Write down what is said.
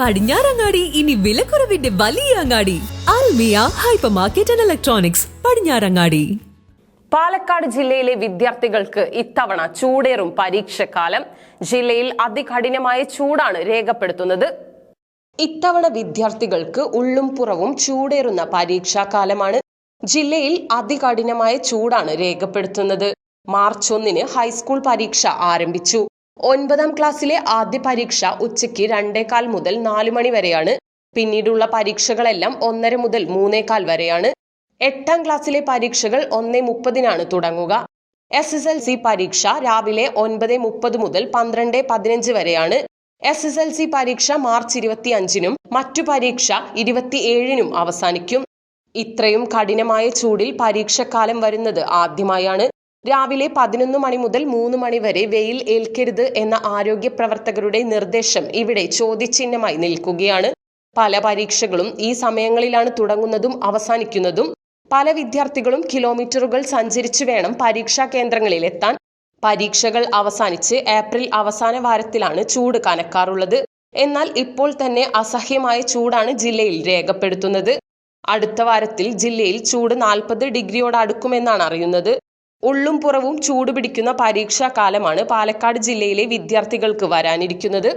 പടിഞ്ഞാറങ്ങാടി ഇനി വിലക്കുറവിന്റെ വലിയ അങ്ങാടി. Almiya hyper market and electronics Padinjarangadi. Palakkad ജില്ലയിലെ വിദ്യാർത്ഥികൾക്ക് ഇത്തവണ ചൂടേറും പരീക്ഷക്കാലം. ജില്ലയിൽ അതികഠിനമായ ചൂടാണ് രേഖപ്പെടുത്തുന്നത്. ഇത്തവണ വിദ്യാർത്ഥികൾക്ക് ഉള്ളും പുറവും ചൂടേറുന്ന പരീക്ഷാകാലമാണ്. ജില്ലയിൽ അതികഠിനമായ ചൂടാണ് രേഖപ്പെടുത്തുന്നത്. മാർച്ച് ഒന്നിന് ഹൈസ്കൂൾ പരീക്ഷ ആരംഭിച്ചു. ഒൻപതാം ക്ലാസ്സിലെ ആദ്യ പരീക്ഷ ഉച്ചയ്ക്ക് രണ്ടേകാൽ മുതൽ നാല് മണി വരെയാണ്. പിന്നീടുള്ള പരീക്ഷകളെല്ലാം ഒന്നര മുതൽ മൂന്നേകാൽ വരെയാണ്. എട്ടാം ക്ലാസ്സിലെ പരീക്ഷകൾ ഒന്നേ മുപ്പതിനാണ് തുടങ്ങുക. എസ് എസ് എൽ സി പരീക്ഷ രാവിലെ ഒൻപത് മുപ്പത് മുതൽ പന്ത്രണ്ട് പതിനഞ്ച് വരെയാണ്. എസ് എസ് എൽ സി പരീക്ഷ മാർച്ച് ഇരുപത്തി അഞ്ചിനും മറ്റു പരീക്ഷ ഇരുപത്തിയേഴിനും അവസാനിക്കും. ഇത്രയും കഠിനമായ ചൂടിൽ പരീക്ഷക്കാലം വരുന്നത് ആദ്യമായാണ്. രാവിലെ പതിനൊന്ന് മണി മുതൽ മൂന്ന് മണി വരെ വെയിൽ ഏൽക്കരുത് എന്ന ആരോഗ്യ പ്രവർത്തകരുടെ നിർദ്ദേശം ഇവിടെ ചോദ്യചിഹ്നമായി നിൽക്കുകയാണ്. പല പരീക്ഷകളും ഈ സമയങ്ങളിലാണ് തുടങ്ങുന്നതും അവസാനിക്കുന്നതും. പല വിദ്യാർത്ഥികളും കിലോമീറ്ററുകൾ സഞ്ചരിച്ചു വേണം പരീക്ഷാ കേന്ദ്രങ്ങളിൽ എത്താൻ. പരീക്ഷകൾ അവസാനിച്ച് ഏപ്രിൽ അവസാന വാരത്തിലാണ് ചൂട് കനക്കാറുള്ളത്. എന്നാൽ ഇപ്പോൾ തന്നെ അസഹ്യമായ ചൂടാണ് ജില്ലയിൽ രേഖപ്പെടുത്തുന്നത്. അടുത്ത വാരത്തിൽ ജില്ലയിൽ ചൂട് നാൽപ്പത് ഡിഗ്രിയോട് അടുക്കുമെന്നാണ് അറിയുന്നത്. ഉള്ളും പുറവും ചൂടുപിടിക്കുന്ന പരീക്ഷാ കാലമാണ് പാലക്കാട് ജില്ലയിലെ വിദ്യാർത്ഥികൾക്ക് വരാനിരിക്കുന്നത്.